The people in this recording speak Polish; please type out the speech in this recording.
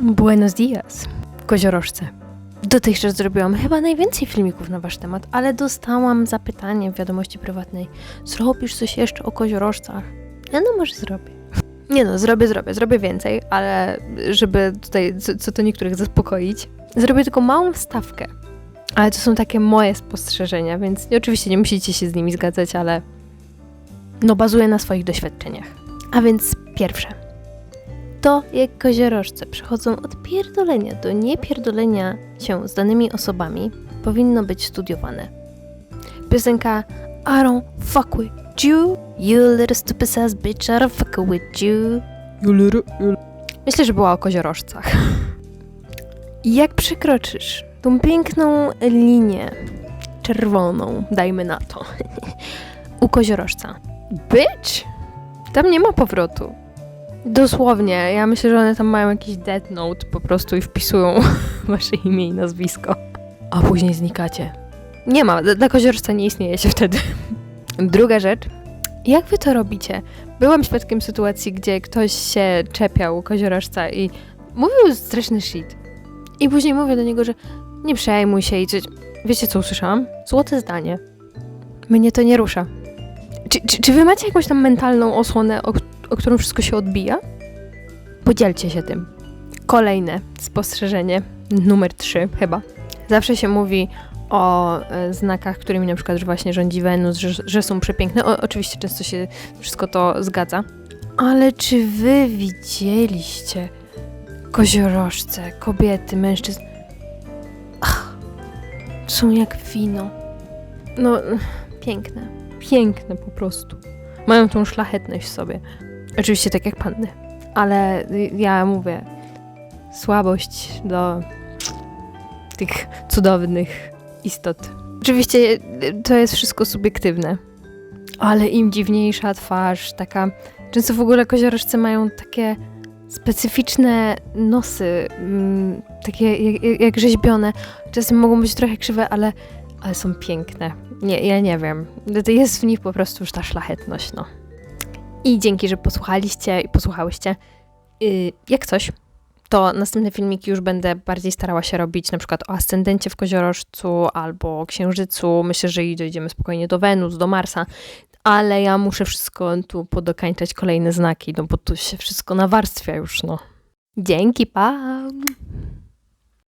Buenos dias, koziorożce. Dotychczas zrobiłam chyba najwięcej filmików na wasz temat, ale dostałam zapytanie w wiadomości prywatnej. Zrobisz coś jeszcze o koziorożcach? Ja no może zrobię. Nie no, zrobię, zrobię, zrobię więcej, ale żeby tutaj co, co to niektórych zaspokoić, zrobię tylko małą wstawkę. Ale to są takie moje spostrzeżenia, więc oczywiście nie musicie się z nimi zgadzać, ale no bazuję na swoich doświadczeniach. A więc pierwsze. To, jak koziorożce przechodzą od pierdolenia do niepierdolenia się z danymi osobami, powinno być studiowane. Piosenka I don't fuck with you, you little stupid ass bitch, I don't fuck with you. Myślę, że była o koziorożcach. Jak przekroczysz tą piękną linię czerwoną, dajmy na to, u koziorożca, bitch, tam nie ma powrotu. Dosłownie, ja myślę, że one tam mają jakiś death note po prostu i wpisują wasze imię i nazwisko. A później znikacie. Nie ma, dla koziorożca nie istnieje się wtedy. Druga rzecz, jak wy to robicie? Byłam świadkiem sytuacji, gdzie ktoś się czepiał koziorożca i mówił straszny shit. I później mówię do niego, że nie przejmuj się i coś. Wiecie co usłyszałam? Złote zdanie. Mnie to nie rusza. Czy, czy, czy wy macie jakąś tam mentalną osłonę, o, o którą wszystko się odbija? Podzielcie się tym. Kolejne spostrzeżenie, numer trzy chyba. Zawsze się mówi o e, znakach, którymi na przykład właśnie rządzi Wenus, że, że są przepiękne. O, oczywiście często się wszystko to zgadza. Ale czy wy widzieliście koziorożce, kobiety, mężczyzn? Ach, są jak wino. No, piękne. Piękne po prostu. Mają tą szlachetność w sobie. Oczywiście tak jak panny. Ale ja mówię, słabość do tych cudownych istot. Oczywiście to jest wszystko subiektywne. Ale im dziwniejsza twarz, taka... Często w ogóle koziorożce mają takie specyficzne nosy, mm, takie jak, jak- rzeźbione. Czasem mogą być trochę krzywe, ale, ale są piękne. Nie, ja nie wiem. Jest w nich po prostu już ta szlachetność, no. I dzięki, że posłuchaliście i posłuchałyście. Yy, jak coś, to następne filmiki już będę bardziej starała się robić na przykład o ascendencie w koziorożcu albo księżycu. Myślę, że i dojdziemy spokojnie do Wenus, do Marsa. Ale ja muszę wszystko tu podokańczać kolejne znaki, no bo tu się wszystko nawarstwia już, no. Dzięki, pa!